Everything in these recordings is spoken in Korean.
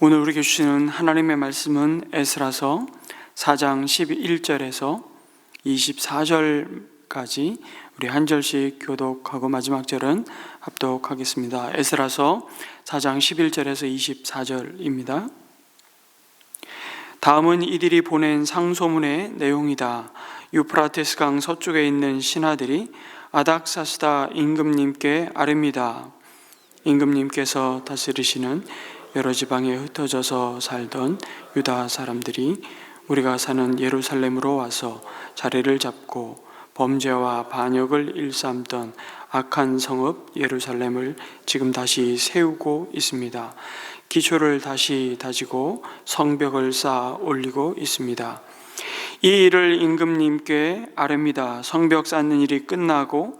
오늘 우리에게 주시는 하나님의 말씀은 에스라서 4장 11절에서 24절까지 우리 한 절씩 교독하고 마지막 절은 합독하겠습니다. 에스라서 4장 11절에서 24절입니다. 다음은 이들이 보낸 상소문의 내용이다. 유프라테스 강 서쪽에 있는 신하들이 아닥사스다 임금님께 아뢰니다. 임금님께서 다스리시는 여러 지방에 흩어져서 살던 유다 사람들이 우리가 사는 예루살렘으로 와서 자리를 잡고 범죄와 반역을 일삼던 악한 성읍 예루살렘을 지금 다시 세우고 있습니다. 기초를 다시 다지고 성벽을 쌓아 올리고 있습니다. 이 일을 임금님께 아뢰니다. 성벽 쌓는 일이 끝나고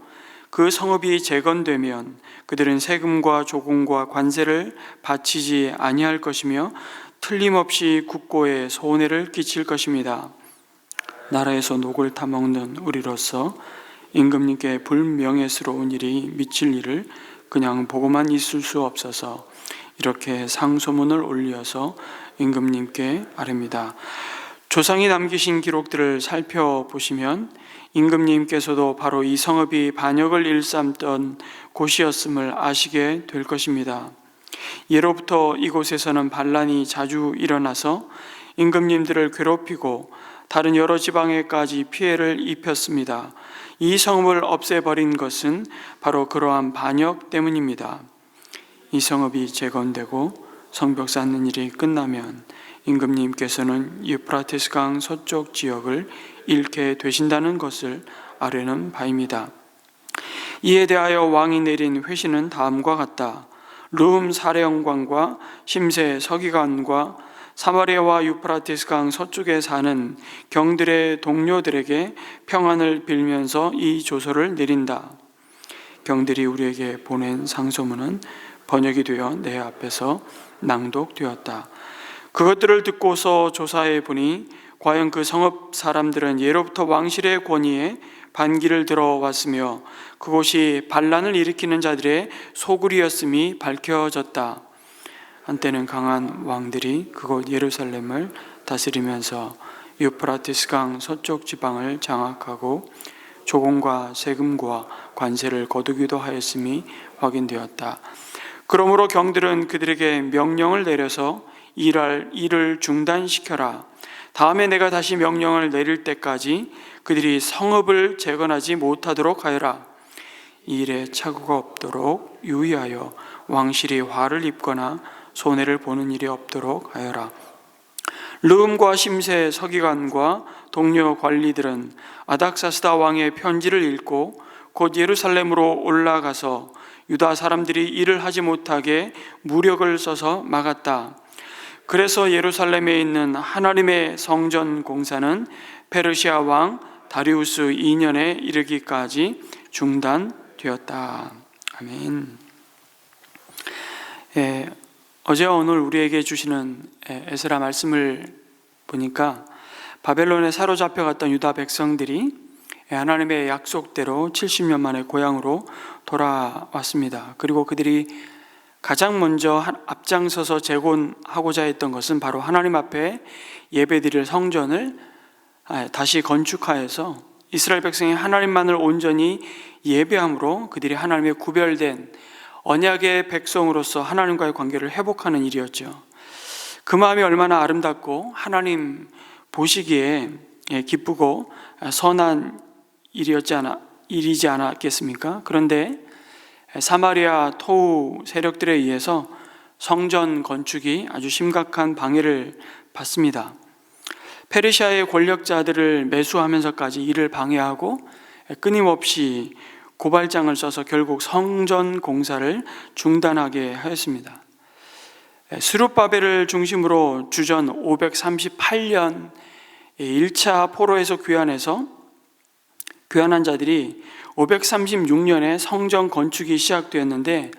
그 성읍이 재건되면 그들은 세금과 조공과 관세를 바치지 아니할 것이며 틀림없이 국고에 손해를 끼칠 것입니다. 나라에서 녹을 타먹는 우리로서 임금님께 불명예스러운 일이 미칠 일을 그냥 보고만 있을 수 없어서 이렇게 상소문을 올려서 임금님께 아뢰니다. 조상이 남기신 기록들을 살펴보시면 임금님께서도 바로 이 성읍이 반역을 일삼던 곳이었음을 아시게 될 것입니다. 예로부터 이곳에서는 반란이 자주 일어나서 임금님들을 괴롭히고 다른 여러 지방에까지 피해를 입혔습니다. 이 성읍을 없애버린 것은 바로 그러한 반역 때문입니다. 이 성읍이 재건되고 성벽 쌓는 일이 끝나면 임금님께서는 유프라테스 강 서쪽 지역을 잃게 되신다는 것을 아뢰는 바입니다. 이에 대하여 왕이 내린 회신은 다음과 같다. 룸 사령관과 심세 서기관과 사마리아와 유프라테스 강 서쪽에 사는 경들의 동료들에게 평안을 빌면서 이 조서를 내린다. 경들이 우리에게 보낸 상소문은 번역이 되어 내 앞에서 낭독되었다. 그것들을 듣고서 조사해 보니 과연 그 성읍 사람들은 예로부터 왕실의 권위에 반기를 들어왔으며 그곳이 반란을 일으키는 자들의 소굴이었음이 밝혀졌다. 한때는 강한 왕들이 그곳 예루살렘을 다스리면서 유프라티스 강 서쪽 지방을 장악하고 조공과 세금과 관세를 거두기도 하였음이 확인되었다. 그러므로 경들은 그들에게 명령을 내려서 일할 일을 중단시켜라. 다음에 내가 다시 명령을 내릴 때까지 그들이 성읍을 재건하지 못하도록 하여라. 이 일에 착오가 없도록 유의하여 왕실이 화를 입거나 손해를 보는 일이 없도록 하여라. 르음과 심세 서기관과 동료 관리들은 아닥사스다 왕의 편지를 읽고 곧 예루살렘으로 올라가서 유다 사람들이 일을 하지 못하게 무력을 써서 막았다. 그래서 예루살렘에 있는 하나님의 성전 공사는 페르시아 왕 다리우스 2년에 이르기까지 중단되었다. 아멘. 예, 어제와 오늘 우리에게 주시는 예, 에스라 말씀을 보니까 바벨론에 사로잡혀 갔던 유다 백성들이 예, 하나님의 약속대로 70년 만에 고향으로 돌아왔습니다. 그리고 그들이 가장 먼저 앞장서서 재건하고자 했던 것은 바로 하나님 앞에 예배드릴 성전을 아, 다시 건축하여서 이스라엘 백성이 하나님만을 온전히 예배함으로 그들이 하나님의 구별된 언약의 백성으로서 하나님과의 관계를 회복하는 일이었죠. 그 마음이 얼마나 아름답고 하나님 보시기에 예, 기쁘고 선한 일이었지 않아 일이지 않았겠습니까? 그런데 사마리아 토우 세력들에 의해서 성전 건축이 아주 심각한 방해를 받습니다. 페르시아의 권력자들을 매수하면서까지 이를 방해하고 끊임없이 고발장을 써서 결국 성전 공사를 중단하게 하였습니다. 수르바벨을 중심으로 주전 538년 1차 포로에서 귀환해서 귀환한 자들이 536년에 성전 건축이 시작되었는데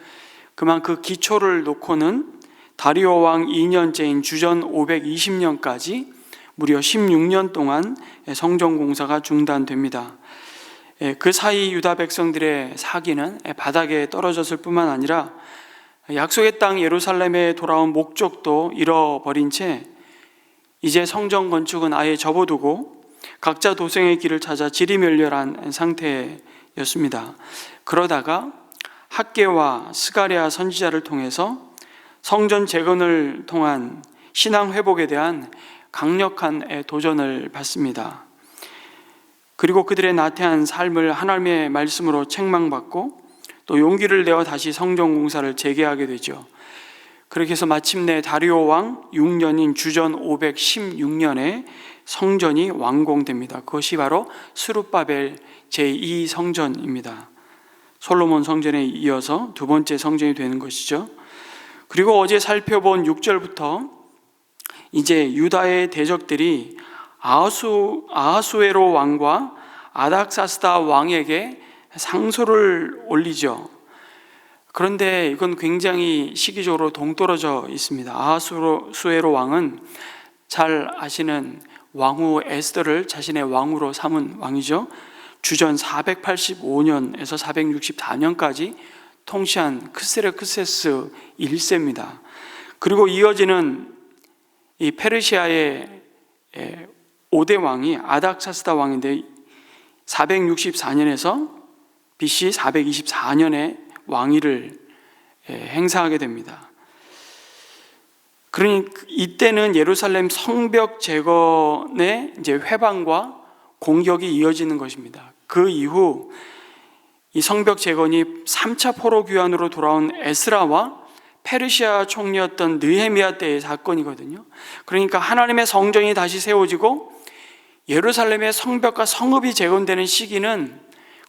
그만 그 기초를 놓고는 다리오 왕 2년째인 주전 520년까지 무려 16년 동안 성전 공사가 중단됩니다. 그 사이 유다 백성들의 사기는 바닥에 떨어졌을 뿐만 아니라 약속의 땅 예루살렘에 돌아온 목적도 잃어버린 채 이제 성전 건축은 아예 접어두고 각자 도생의 길을 찾아 지리멸렬한 상태 였습니다. 그러다가 학계와 스가랴 선지자를 통해서 성전 재건을 통한 신앙 회복에 대한 강력한 도전을 받습니다. 그리고 그들의 나태한 삶을 하나님의 말씀으로 책망받고 또 용기를 내어 다시 성전 공사를 재개하게 되죠. 그렇게 해서 마침내 다리오 왕 6년인 주전 516년에 성전이 완공됩니다. 그것이 바로 스룹바벨 제2 성전입니다. 솔로몬 성전에 이어서 두 번째 성전이 되는 것이죠. 그리고 어제 살펴본 6절부터 이제 유다의 대적들이 아하수 아하수에로 왕과 아닥사스다 왕에게 상소를 올리죠. 그런데 이건 굉장히 시기적으로 동떨어져 있습니다. 아하수에로 왕은 잘 아시는 왕후 에스더를 자신의 왕으로 삼은 왕이죠. 주전 485년에서 464년까지 통치한 크세르크세스 1세입니다. 그리고 이어지는 이 페르시아의 5대 왕이 아닥사스다 왕인데 464년에서 BC 424년에 왕위를 행사하게 됩니다. 그러니 이때는 예루살렘 성벽 재건의 이제 회방과 공격이 이어지는 것입니다. 그 이후 이 성벽 재건이 3차 포로 귀환으로 돌아온 에스라와 페르시아 총리였던 느헤미야 때의 사건이거든요. 그러니까 하나님의 성전이 다시 세워지고 예루살렘의 성벽과 성읍이 재건되는 시기는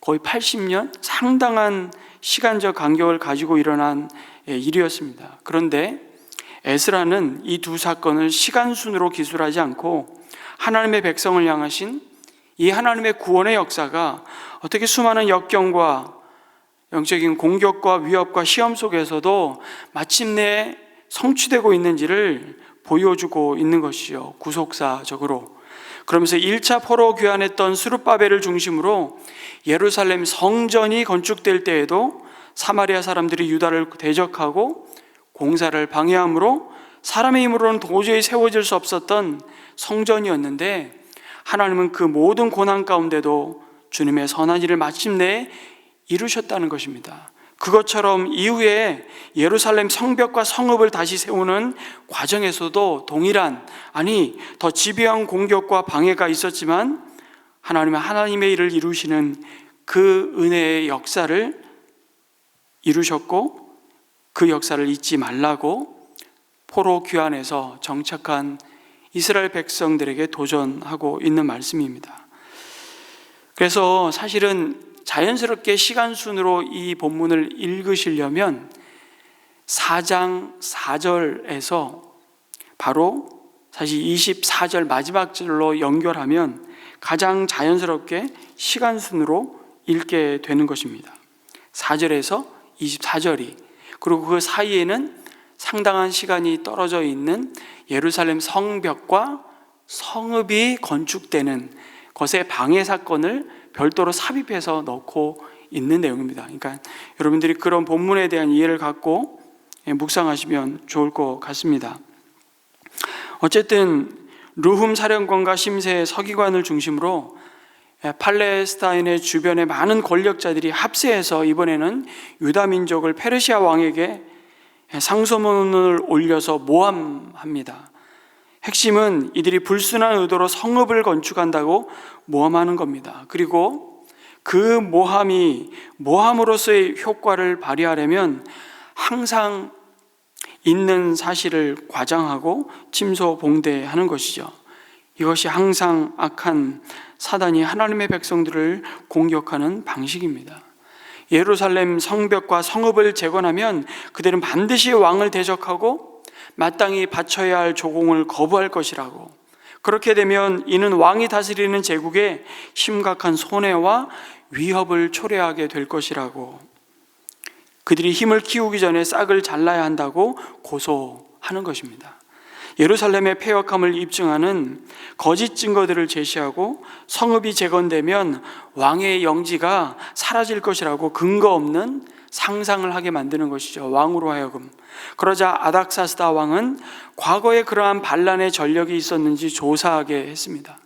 거의 80년 상당한 시간적 간격을 가지고 일어난 일이었습니다. 그런데 에스라는 이 두 사건을 시간 순으로 기술하지 않고 하나님의 백성을 향하신 이 하나님의 구원의 역사가 어떻게 수많은 역경과 영적인 공격과 위협과 시험 속에서도 마침내 성취되고 있는지를 보여주고 있는 것이요. 구속사적으로. 그러면서 1차 포로 귀환했던 수르바벨을 중심으로 예루살렘 성전이 건축될 때에도 사마리아 사람들이 유다를 대적하고 공사를 방해함으로 사람의 힘으로는 도저히 세워질 수 없었던 성전이었는데 하나님은 그 모든 고난 가운데도 주님의 선한 일을 마침내 이루셨다는 것입니다. 그것처럼 이후에 예루살렘 성벽과 성읍을 다시 세우는 과정에서도 동일한 아니 더 집요한 공격과 방해가 있었지만 하나님의 하나님의 일을 이루시는 그 은혜의 역사를 이루셨고 그 역사를 잊지 말라고 포로 귀환에서 정착한 이스라엘 백성들에게 도전하고 있는 말씀입니다. 그래서 사실은 자연스럽게 시간 순으로 이 본문을 읽으시려면 4장 4절에서 바로 사실 24절 마지막 절로 연결하면 가장 자연스럽게 시간 순으로 읽게 되는 것입니다. 4절에서 24절이 그리고 그 사이에는 상당한 시간이 떨어져 있는 예루살렘 성벽과 성읍이 건축되는 것의 방해 사건을 별도로 삽입해서 넣고 있는 내용입니다. 그러니까 여러분들이 그런 본문에 대한 이해를 갖고 묵상하시면 좋을 것 같습니다. 어쨌든 루흠 사령관과 심세 서기관을 중심으로 팔레스타인의 주변의 많은 권력자들이 합세해서 이번에는 유다 민족을 페르시아 왕에게 상소문을 올려서 모함합니다. 핵심은 이들이 불순한 의도로 성읍을 건축한다고 모함하는 겁니다. 그리고 그 모함이 모함으로서의 효과를 발휘하려면 항상 있는 사실을 과장하고 침소봉대하는 것이죠. 이것이 항상 악한 사단이 하나님의 백성들을 공격하는 방식입니다. 예루살렘 성벽과 성읍을 재건하면 그들은 반드시 왕을 대적하고 마땅히 바쳐야 할 조공을 거부할 것이라고. 그렇게 되면 이는 왕이 다스리는 제국에 심각한 손해와 위협을 초래하게 될 것이라고. 그들이 힘을 키우기 전에 싹을 잘라야 한다고 고소하는 것입니다. 예루살렘의 폐역함을 입증하는 거짓 증거들을 제시하고 성읍이 재건되면 왕의 영지가 사라질 것이라고 근거 없는 상상을 하게 만드는 것이죠. 왕으로 하여금. 그러자 아닥사스다 왕은 과거에 그러한 반란의 전력이 있었는지 조사하게 했습니다.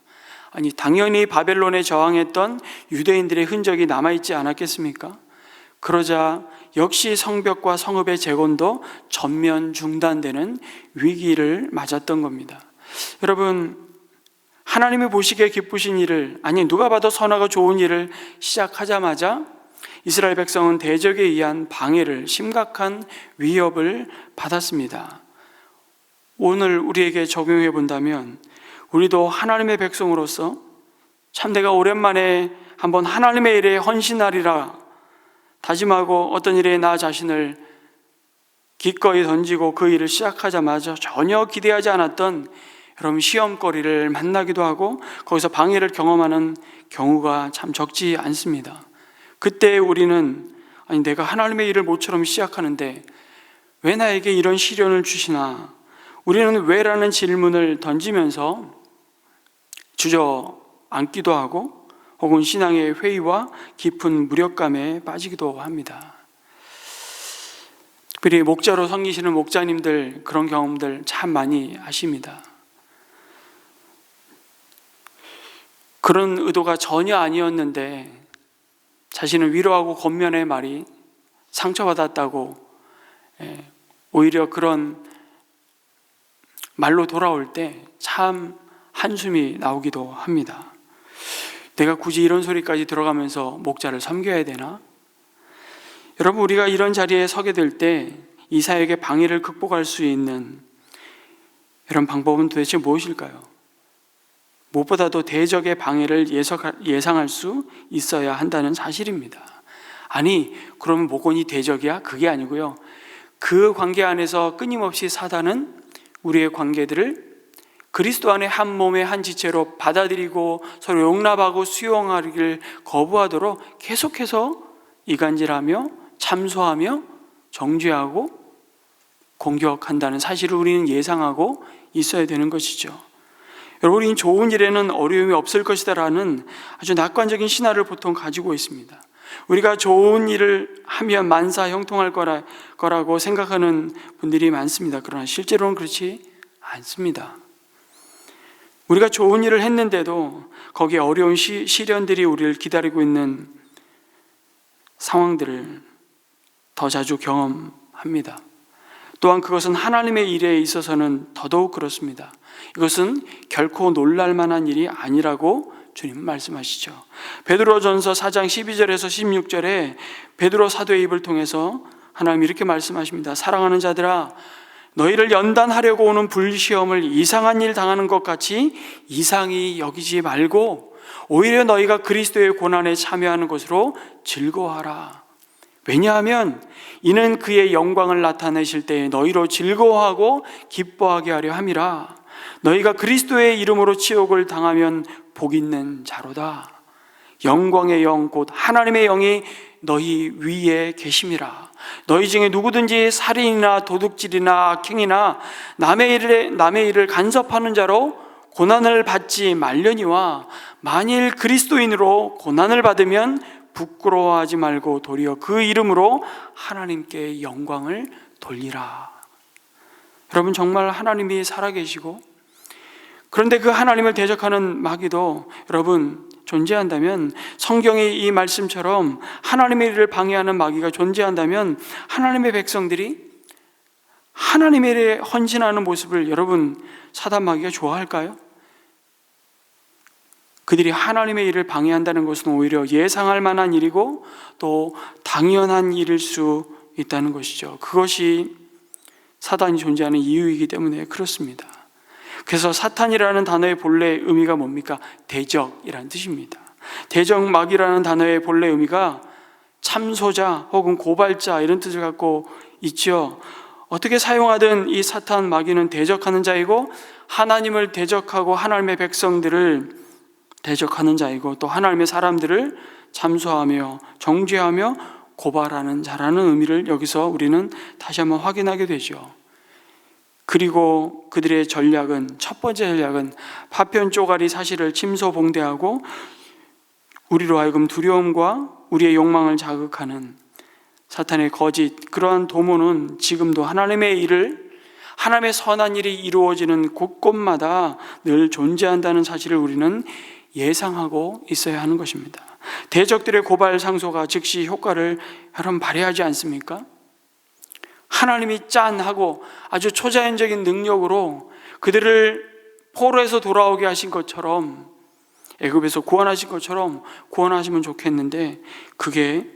아니, 당연히 바벨론에 저항했던 유대인들의 흔적이 남아있지 않았겠습니까? 그러자 역시 성벽과 성읍의 재건도 전면 중단되는 위기를 맞았던 겁니다. 여러분, 하나님이 보시기에 기쁘신 일을, 아니, 누가 봐도 선하고 좋은 일을 시작하자마자 이스라엘 백성은 대적에 의한 방해를, 심각한 위협을 받았습니다. 오늘 우리에게 적용해 본다면, 우리도 하나님의 백성으로서 참 내가 오랜만에 한번 하나님의 일에 헌신하리라 다짐하고 어떤 일에 나 자신을 기꺼이 던지고 그 일을 시작하자마자 전혀 기대하지 않았던 여러분 시험거리를 만나기도 하고 거기서 방해를 경험하는 경우가 참 적지 않습니다. 그때 우리는 아니 내가 하나님의 일을 모처럼 시작하는데 왜 나에게 이런 시련을 주시나? 우리는 왜라는 질문을 던지면서 주저앉기도 하고 혹은 신앙의 회의와 깊은 무력감에 빠지기도 합니다. 특별히 목자로 섬기시는 목자님들 그런 경험들 참 많이 하십니다. 그런 의도가 전혀 아니었는데 자신을 위로하고 겉면의 말이 상처받았다고 예, 오히려 그런 말로 돌아올 때 참 한숨이 나오기도 합니다. 내가 굳이 이런 소리까지 들어가면서 목자를 섬겨야 되나? 여러분, 우리가 이런 자리에 서게 될 때 이사에게 방해를 극복할 수 있는 이런 방법은 도대체 무엇일까요? 무엇보다도 대적의 방해를 예상할 수 있어야 한다는 사실입니다. 아니, 그러면 목원이 대적이야? 그게 아니고요. 그 관계 안에서 끊임없이 사단은 우리의 관계들을 그리스도 안에 한 몸의 한 지체로 받아들이고 서로 용납하고 수용하기를 거부하도록 계속해서 이간질하며 참소하며 정죄하고 공격한다는 사실을 우리는 예상하고 있어야 되는 것이죠. 여러분, 우리는 좋은 일에는 어려움이 없을 것이다라는 아주 낙관적인 신화를 보통 가지고 있습니다. 우리가 좋은 일을 하면 만사 형통할 거라, 거라고 생각하는 분들이 많습니다. 그러나 실제로는 그렇지 않습니다. 우리가 좋은 일을 했는데도 거기에 어려운 시, 시련들이 우리를 기다리고 있는 상황들을 더 자주 경험합니다. 또한 그것은 하나님의 일에 있어서는 더더욱 그렇습니다. 이것은 결코 놀랄 만한 일이 아니라고 주님 말씀하시죠. 베드로전서 4장 12절에서 16절에 베드로 사도의 입을 통해서 하나님 이렇게 말씀하십니다. 사랑하는 자들아 너희를 연단하려고 오는 불시험을 이상한 일 당하는 것 같이 이상히 여기지 말고 오히려 너희가 그리스도의 고난에 참여하는 것으로 즐거워하라. 왜냐하면 이는 그의 영광을 나타내실 때에 너희로 즐거워하고 기뻐하게 하려 함이라. 너희가 그리스도의 이름으로 치욕을 당하면 복 있는 자로다. 영광의 영, 곧 하나님의 영이 너희 위에 계심이라. 너희 중에 누구든지 살인이나 도둑질이나 악행이나 남의 일을, 남의 일을 간섭하는 자로 고난을 받지 말려니와 만일 그리스도인으로 고난을 받으면 부끄러워하지 말고 도리어 그 이름으로 하나님께 영광을 돌리라. 여러분 정말 하나님이 살아계시고 그런데 그 하나님을 대적하는 마귀도 여러분 존재한다면 성경의 이 말씀처럼 하나님의 일을 방해하는 마귀가 존재한다면 하나님의 백성들이 하나님의 일에 헌신하는 모습을 여러분 사단 마귀가 좋아할까요? 그들이 하나님의 일을 방해한다는 것은 오히려 예상할 만한 일이고 또 당연한 일일 수 있다는 것이죠. 그것이 사단이 존재하는 이유이기 때문에 그렇습니다. 그래서 사탄이라는 단어의 본래 의미가 뭡니까? 대적이라는 뜻입니다. 대적막이라는 단어의 본래 의미가 참소자 혹은 고발자 이런 뜻을 갖고 있죠. 어떻게 사용하든 이 사탄 마귀는 대적하는 자이고 하나님을 대적하고 하나님의 백성들을 대적하는 자이고 또 하나님의 사람들을 참소하며 정죄하며 고발하는 자라는 의미를 여기서 우리는 다시 한번 확인하게 되죠. 그리고 그들의 전략은 첫 번째 전략은 파편 쪼가리 사실을 침소봉대하고 우리로 하여금 두려움과 우리의 욕망을 자극하는 사탄의 거짓 그러한 도모는 지금도 하나님의 일을 하나님의 선한 일이 이루어지는 곳곳마다 늘 존재한다는 사실을 우리는 예상하고 있어야 하는 것입니다. 대적들의 고발 상소가 즉시 효과를 여러분 발휘하지 않습니까? 하나님이 짠 하고 아주 초자연적인 능력으로 그들을 포로에서 돌아오게 하신 것처럼 애굽에서 구원하신 것처럼 구원하시면 좋겠는데 그게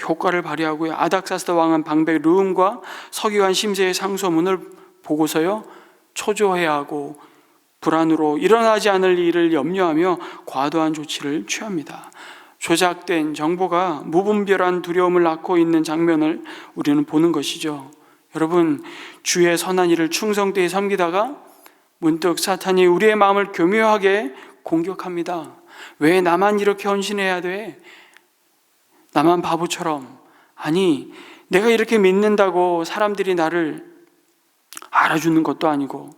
효과를 발휘하고요. 아닥사스다 왕은 방백 르움과 서기관 심세의 상소문을 보고서요 초조해야 하고 불안으로 일어나지 않을 일을 염려하며 과도한 조치를 취합니다. 조작된 정보가 무분별한 두려움을 낳고 있는 장면을 우리는 보는 것이죠. 여러분, 주의 선한 일을 충성되이 섬기다가 문득 사탄이 우리의 마음을 교묘하게 공격합니다. 왜 나만 이렇게 헌신해야 돼? 나만 바보처럼. 아니, 내가 이렇게 믿는다고 사람들이 나를 알아주는 것도 아니고,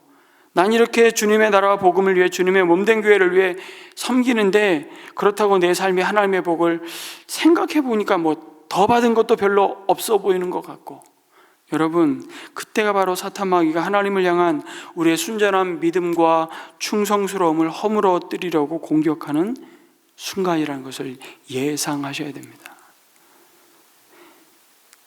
난 이렇게 주님의 나라와 복음을 위해 주님의 몸된 교회를 위해 섬기는데 그렇다고 내 삶이 하나님의 복을 생각해 보니까 뭐 더 받은 것도 별로 없어 보이는 것 같고 여러분 그때가 바로 사탄 마귀가 하나님을 향한 우리의 순전한 믿음과 충성스러움을 허물어뜨리려고 공격하는 순간이라는 것을 예상하셔야 됩니다.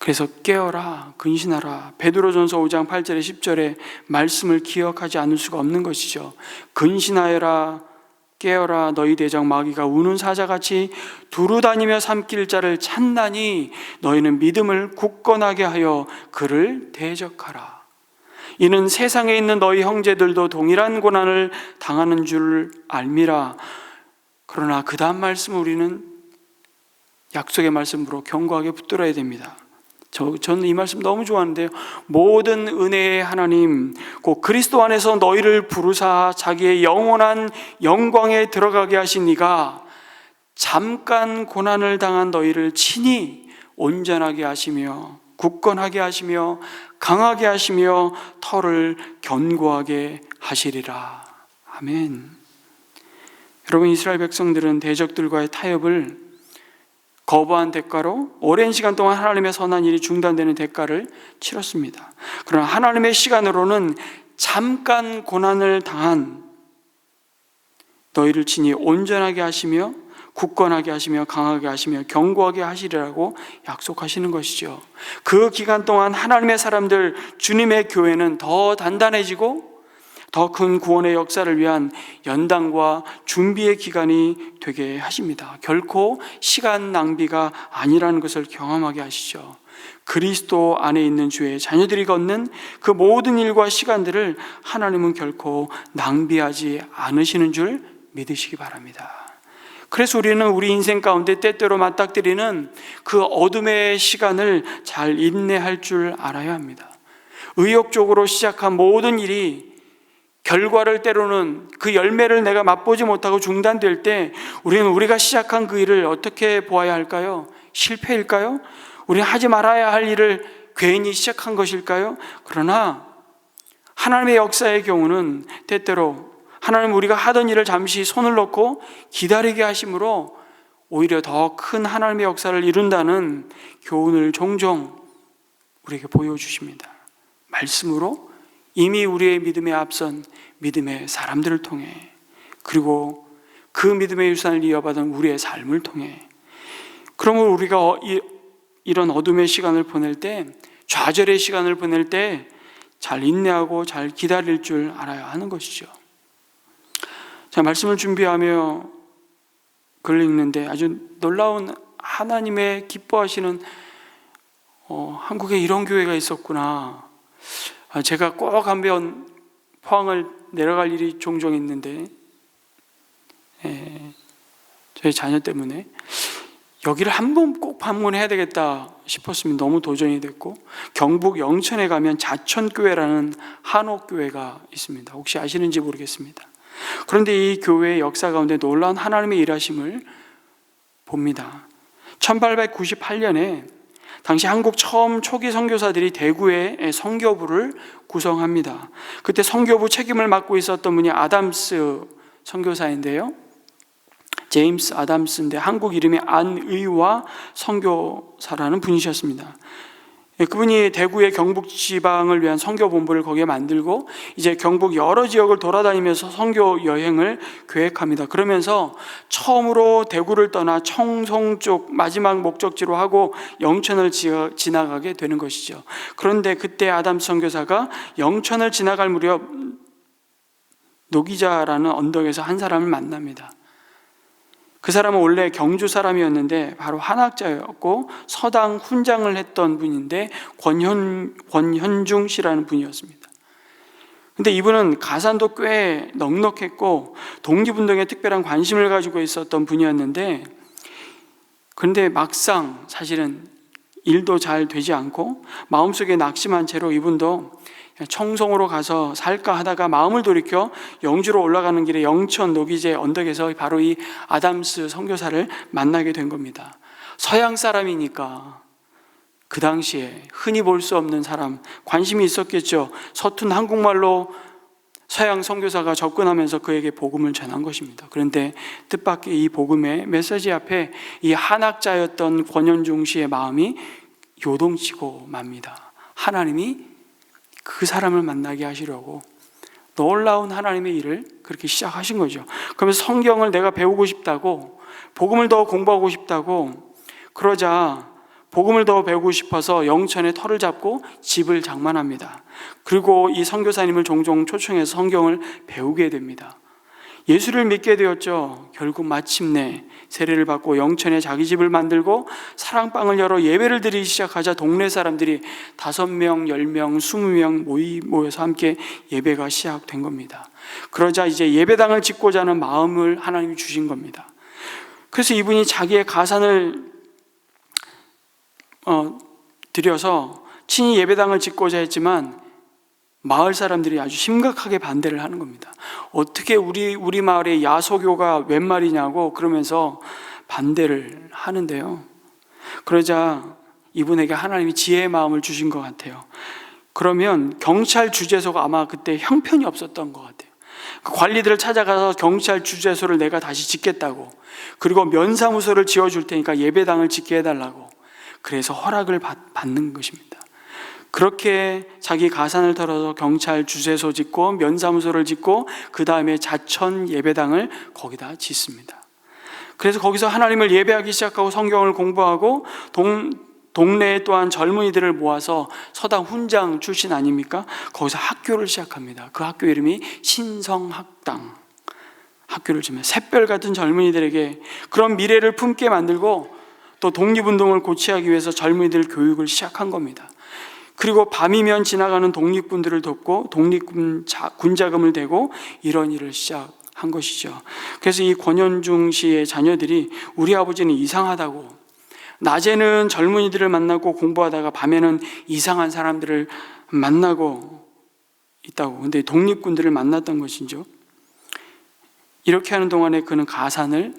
그래서 깨어라 근신하라 베드로전서 5장 8절에 10절에 말씀을 기억하지 않을 수가 없는 것이죠. 근신하여라 깨어라 너희 대적 마귀가 우는 사자같이 두루 다니며 삼킬 자를 찾나니 너희는 믿음을 굳건하게 하여 그를 대적하라. 이는 세상에 있는 너희 형제들도 동일한 고난을 당하는 줄 알미라. 그러나 그 다음 말씀 우리는 약속의 말씀으로 견고하게 붙들어야 됩니다. 저, 저는 이 말씀 너무 좋아하는데요. 모든 은혜의 하나님, 곧 그리스도 안에서 너희를 부르사 자기의 영원한 영광에 들어가게 하신 이가 잠깐 고난을 당한 너희를 친히 온전하게 하시며 굳건하게 하시며 강하게 하시며 털을 견고하게 하시리라. 아멘. 여러분 이스라엘 백성들은 대적들과의 타협을 거부한 대가로 오랜 시간 동안 하나님의 선한 일이 중단되는 대가를 치렀습니다. 그러나 하나님의 시간으로는 잠깐 고난을 당한 너희를 친히 온전하게 하시며 굳건하게 하시며 강하게 하시며 견고하게 하시리라고 약속하시는 것이죠. 그 기간 동안 하나님의 사람들 주님의 교회는 더 단단해지고 더 큰 구원의 역사를 위한 연단과 준비의 기간이 되게 하십니다. 결코 시간 낭비가 아니라는 것을 경험하게 하시죠. 그리스도 안에 있는 주의 자녀들이 걷는 그 모든 일과 시간들을 하나님은 결코 낭비하지 않으시는 줄 믿으시기 바랍니다. 그래서 우리는 우리 인생 가운데 때때로 맞닥뜨리는 그 어둠의 시간을 잘 인내할 줄 알아야 합니다. 의욕적으로 시작한 모든 일이 결과를 때로는 그 열매를 내가 맛보지 못하고 중단될 때 우리는 우리가 시작한 그 일을 어떻게 보아야 할까요? 실패일까요? 우리는 하지 말아야 할 일을 괜히 시작한 것일까요? 그러나 하나님의 역사의 경우는 때때로 하나님 우리가 하던 일을 잠시 손을 놓고 기다리게 하심으로 오히려 더 큰 하나님의 역사를 이룬다는 교훈을 종종 우리에게 보여주십니다. 말씀으로 이미 우리의 믿음에 앞선 믿음의 사람들을 통해 그리고 그 믿음의 유산을 이어받은 우리의 삶을 통해 그러면 우리가 어, 이런 어둠의 시간을 보낼 때 좌절의 시간을 보낼 때 잘 인내하고 잘 기다릴 줄 알아야 하는 것이죠. 자, 말씀을 준비하며 글 읽는데 아주 놀라운 하나님의 기뻐하시는 어, 한국에 이런 교회가 있었구나. 아, 제가 꼭 한번 포항을 내려갈 일이 종종 있는데 예, 저희 자녀 때문에 여기를 한 번 꼭 방문해야 되겠다 싶었으면 너무 도전이 됐고 경북 영천에 가면 자천교회라는 한옥교회가 있습니다. 혹시 아시는지 모르겠습니다. 그런데 이 교회의 역사 가운데 놀라운 하나님의 일하심을 봅니다. 1898년에 당시 한국 처음 초기 선교사들이 대구의 선교부를 구성합니다. 그때 선교부 책임을 맡고 있었던 분이 아담스 선교사인데요. 제임스 아담스인데 한국 이름이 안의와 선교사라는 분이셨습니다. 예, 그분이 대구의 경북 지방을 위한 선교 본부를 거기에 만들고 이제 경북 여러 지역을 돌아다니면서 선교 여행을 계획합니다. 그러면서 처음으로 대구를 떠나 청송 쪽 마지막 목적지로 하고 영천을 지나가게 되는 것이죠. 그런데 그때 아담 선교사가 영천을 지나갈 무렵 노기자라는 언덕에서 한 사람을 만납니다. 그 사람은 원래 경주 사람이었는데 바로 한학자였고 서당 훈장을 했던 분인데 권현 권현중 씨라는 분이었습니다. 근데 이분은 가산도 꽤 넉넉했고 독립운동에 특별한 관심을 가지고 있었던 분이었는데 그런데 막상 사실은 일도 잘 되지 않고 마음속에 낙심한 채로 이분도 청송으로 가서 살까 하다가 마음을 돌이켜 영주로 올라가는 길에 영천 노기제 언덕에서 바로 이 아담스 선교사를 만나게 된 겁니다. 서양 사람이니까 그 당시에 흔히 볼 수 없는 사람 관심이 있었겠죠. 서툰 한국말로 서양 선교사가 접근하면서 그에게 복음을 전한 것입니다. 그런데 뜻밖의 이 복음의 메시지 앞에 이 한학자였던 권현중 씨의 마음이 요동치고 맙니다. 하나님이 그 사람을 만나게 하시려고 놀라운 하나님의 일을 그렇게 시작하신 거죠. 그러면서 성경을 내가 배우고 싶다고 복음을 더 공부하고 싶다고 그러자 복음을 더 배우고 싶어서 영천에 터를 잡고 집을 장만합니다. 그리고 이 선교사님을 종종 초청해서 성경을 배우게 됩니다. 예수를 믿게 되었죠. 결국 마침내 세례를 받고 영천에 자기 집을 만들고 사랑방을 열어 예배를 드리기 시작하자 동네 사람들이 다섯 명, 열 명, 스무 명 모여서 함께 예배가 시작된 겁니다. 그러자 이제 예배당을 짓고자 하는 마음을 하나님이 주신 겁니다. 그래서 이분이 자기의 가산을 어, 들여서 친히 예배당을 짓고자 했지만 마을 사람들이 아주 심각하게 반대를 하는 겁니다. 어떻게 우리 우리 마을에 야소교가 웬 말이냐고 그러면서 반대를 하는데요. 그러자 이분에게 하나님이 지혜의 마음을 주신 것 같아요. 그러면 경찰 주재소가 아마 그때 형편이 없었던 것 같아요. 그 관리들을 찾아가서 경찰 주재소를 내가 다시 짓겠다고 그리고 면사무소를 지어줄 테니까 예배당을 짓게 해달라고 그래서 허락을 받, 받는 것입니다. 그렇게 자기 가산을 털어서 경찰 주재소 짓고 면사무소를 짓고 그 다음에 자천 예배당을 거기다 짓습니다. 그래서 거기서 하나님을 예배하기 시작하고 성경을 공부하고 동, 동네에 또한 젊은이들을 모아서 서당 훈장 출신 아닙니까? 거기서 학교를 시작합니다. 그 학교 이름이 신성학당. 학교를 지면 샛별 같은 젊은이들에게 그런 미래를 품게 만들고 또 독립운동을 고취하기 위해서 젊은이들 교육을 시작한 겁니다. 그리고 밤이면 지나가는 독립군들을 돕고 독립군 자, 군자금을 대고 이런 일을 시작한 것이죠. 그래서 이 권현중 씨의 자녀들이 우리 아버지는 이상하다고 낮에는 젊은이들을 만나고 공부하다가 밤에는 이상한 사람들을 만나고 있다고. 근데 독립군들을 만났던 것이죠. 이렇게 하는 동안에 그는 가산을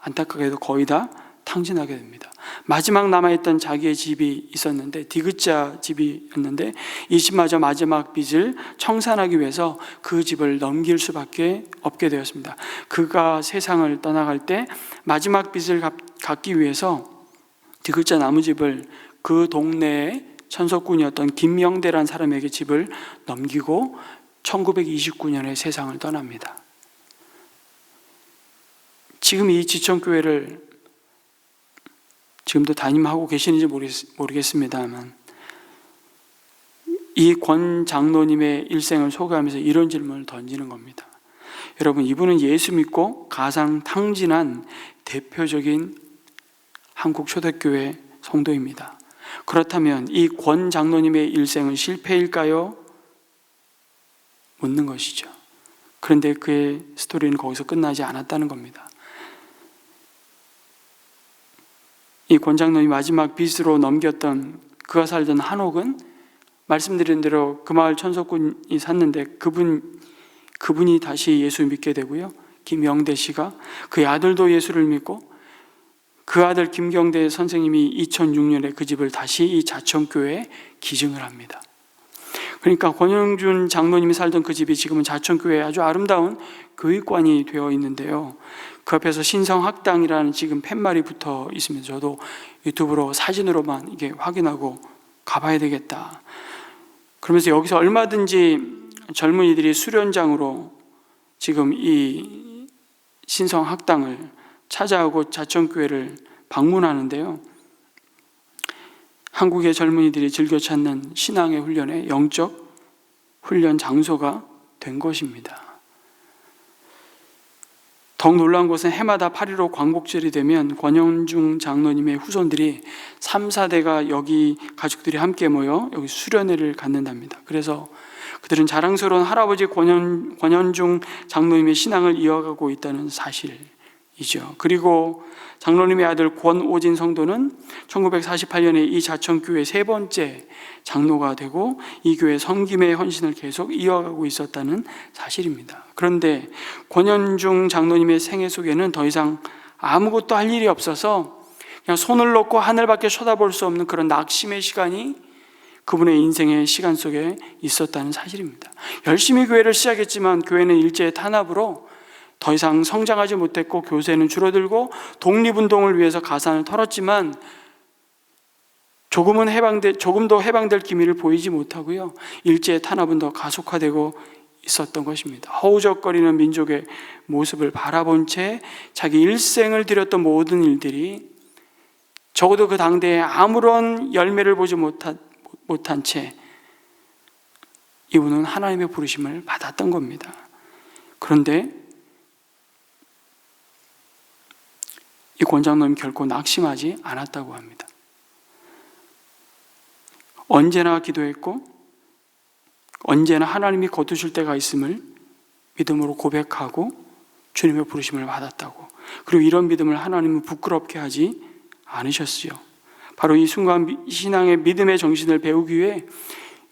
안타깝게도 거의 다 탕진하게 됩니다. 마지막 남아있던 자기의 집이 있었는데 디귿자 집이었는데 이 집마저 마지막 빚을 청산하기 위해서 그 집을 넘길 수밖에 없게 되었습니다. 그가 세상을 떠나갈 때 마지막 빚을 갚기 위해서 디귿자 나무집을 그 동네의 천석군이었던 김명대란 사람에게 집을 넘기고 1929년에 세상을 떠납니다. 지금 이 지천교회를 지금도 담임하고 계시는지 모르겠습니다만 이 권 장로님의 일생을 소개하면서 이런 질문을 던지는 겁니다. 여러분 이분은 예수 믿고 가상 탕진한 대표적인 한국 초대교회 성도입니다. 그렇다면 이 권 장로님의 일생은 실패일까요? 묻는 것이죠. 그런데 그의 스토리는 거기서 끝나지 않았다는 겁니다. 이 권장로이 마지막 빚으로 넘겼던 그가 살던 한옥은 말씀드린 대로 그 마을 천석군이 샀는데 그분 그분이 다시 예수 믿게 되고요. 김영대 씨가 그의 아들도 예수를 믿고 그 아들 김경대 선생님이 2006년에 그 집을 다시 이 자천교회에 기증을 합니다. 그러니까 권영준 장로님이 살던 그 집이 지금은 자천교회 아주 아름다운 교육관이 되어 있는데요. 그 앞에서 신성학당이라는 지금 팻말이 붙어 있습니다. 저도 유튜브로 사진으로만 이게 확인하고 가봐야 되겠다. 그러면서 여기서 얼마든지 젊은이들이 수련장으로 지금 이 신성학당을 찾아오고 자천교회를 방문하는데요. 한국의 젊은이들이 즐겨 찾는 신앙의 훈련의 영적 훈련 장소가 된 것입니다. 더욱 놀라운 것은 해마다 8.15 광복절이 되면 권영중 장로님의 후손들이 3, 4대가 여기 가족들이 함께 모여 여기 수련회를 갖는답니다. 그래서 그들은 자랑스러운 할아버지 권현, 권현중 장로님의 신앙을 이어가고 있다는 사실 이죠. 그리고 장로님의 아들 권오진 성도는 1948년에 이 자천교회 세 번째 장로가 되고 이 교회 섬김의 헌신을 계속 이어가고 있었다는 사실입니다. 그런데 권현중 장로님의 생애 속에는 더 이상 아무것도 할 일이 없어서 그냥 손을 놓고 하늘밖에 쳐다볼 수 없는 그런 낙심의 시간이 그분의 인생의 시간 속에 있었다는 사실입니다. 열심히 교회를 시작했지만 교회는 일제의 탄압으로 더 이상 성장하지 못했고 교세는 줄어들고 독립운동을 위해서 가산을 털었지만 조금은 해방돼 조금 더 해방될 기미를 보이지 못하고요. 일제의 탄압은 더 가속화되고 있었던 것입니다. 허우적거리는 민족의 모습을 바라본 채 자기 일생을 들였던 모든 일들이 적어도 그 당대에 아무런 열매를 보지 못한, 못한 채 이분은 하나님의 부르심을 받았던 겁니다. 그런데 이 권장놈이 결코 낙심하지 않았다고 합니다. 언제나 기도했고 언제나 하나님이 거두실 때가 있음을 믿음으로 고백하고 주님의 부르심을 받았다고. 그리고 이런 믿음을 하나님은 부끄럽게 하지 않으셨어요. 바로 이 순간 신앙의 믿음의 정신을 배우기 위해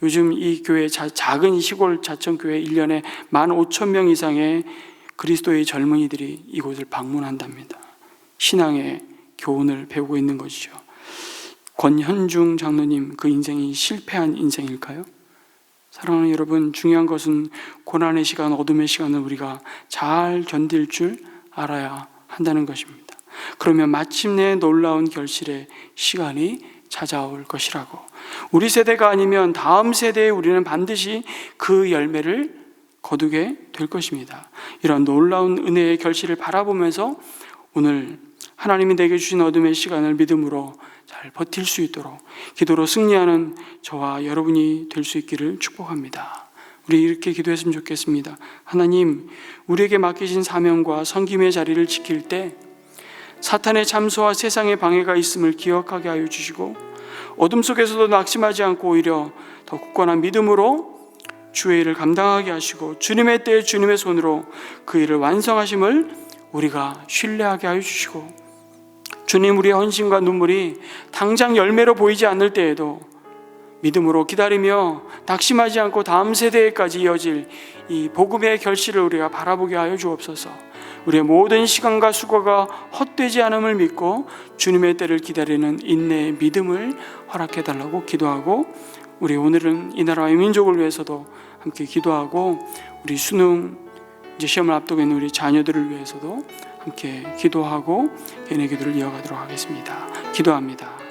요즘 이 교회 작은 시골 자천교회 1년에 1만 5천 명 이상의 그리스도의 젊은이들이 이곳을 방문한답니다. 신앙의 교훈을 배우고 있는 것이죠. 권현중 장로님 그 인생이 실패한 인생일까요? 사랑하는 여러분, 중요한 것은 고난의 시간, 어둠의 시간을 우리가 잘 견딜 줄 알아야 한다는 것입니다. 그러면 마침내 놀라운 결실의 시간이 찾아올 것이라고. 우리 세대가 아니면 다음 세대에 우리는 반드시 그 열매를 거두게 될 것입니다. 이런 놀라운 은혜의 결실을 바라보면서 오늘 하나님이 내게 주신 어둠의 시간을 믿음으로 잘 버틸 수 있도록 기도로 승리하는 저와 여러분이 될 수 있기를 축복합니다. 우리 이렇게 기도했으면 좋겠습니다. 하나님, 우리에게 맡기신 사명과 성김의 자리를 지킬 때 사탄의 참소와 세상의 방해가 있음을 기억하게 하여 주시고 어둠 속에서도 낙심하지 않고 오히려 더 굳건한 믿음으로 주의 일을 감당하게 하시고 주님의 때에 주님의 손으로 그 일을 완성하심을 우리가 신뢰하게 하여 주시고 주님 우리의 헌신과 눈물이 당장 열매로 보이지 않을 때에도 믿음으로 기다리며 낙심하지 않고 다음 세대에까지 이어질 이 복음의 결실을 우리가 바라보게 하여 주옵소서. 우리의 모든 시간과 수고가 헛되지 않음을 믿고 주님의 때를 기다리는 인내의 믿음을 허락해 달라고 기도하고 우리 오늘은 이 나라의 민족을 위해서도 함께 기도하고 우리 수능 이제 시험을 앞두고 있는 우리 자녀들을 위해서도 함께 기도하고 개인의 기도를 이어가도록 하겠습니다. 기도합니다.